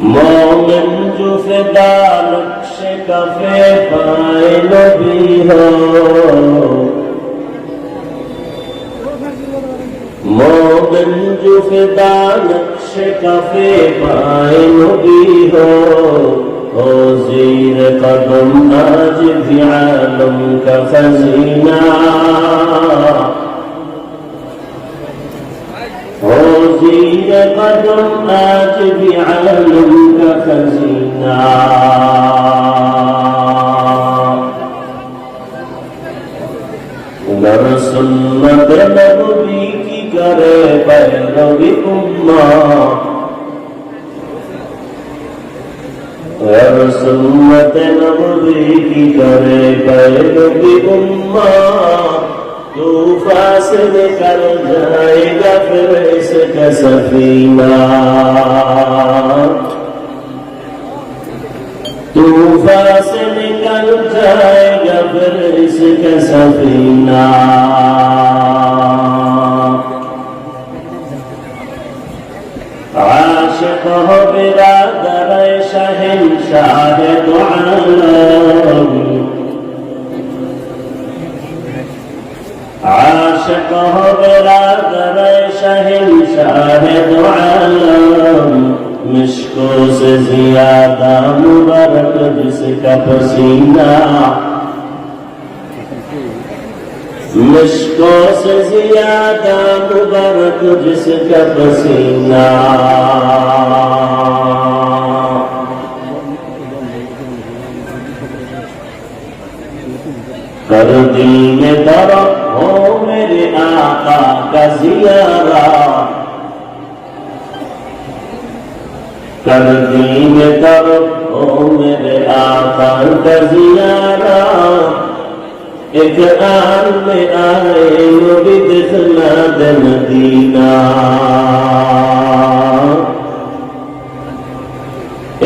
مومن جو فدا نقش کفے پائے نبی ہو مومن جو فدا نقش کفے پائے نبی ہو زیر قدم آج بھی عالم کا خزینہ زیر وظلمات بعالمك خزينا گر سنت نبوی کی کرے پیروی امہ گر سنت نبوی کی کرے پیروی امہ تو فاسد کر جائے گا سفينا تو فاصل کر جائے گا پھر اس کا سفینہ عاشق برادر شہنشاہ دو عالم عاشق ہو میرا در شہنشاہ دو عالم مشکوں سے زیادہ مبارک جس کا پسینہ مشکوں سے زیادہ مبارک جس کا پسینہ کر دل میں درد ہو মেরে আকা কাজিয়ারা কর দিন করো ও মেরে আকা কাজিয়ারা ایک آن میں آئے نبی دخلا دمدینہ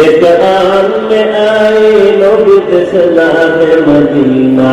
ایک آن میں آئے نبی دخلا دمدینہ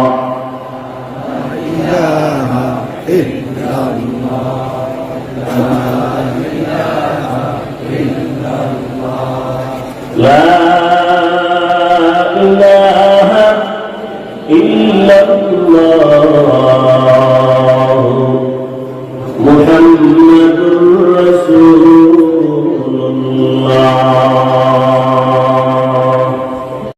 لا إله إلا الله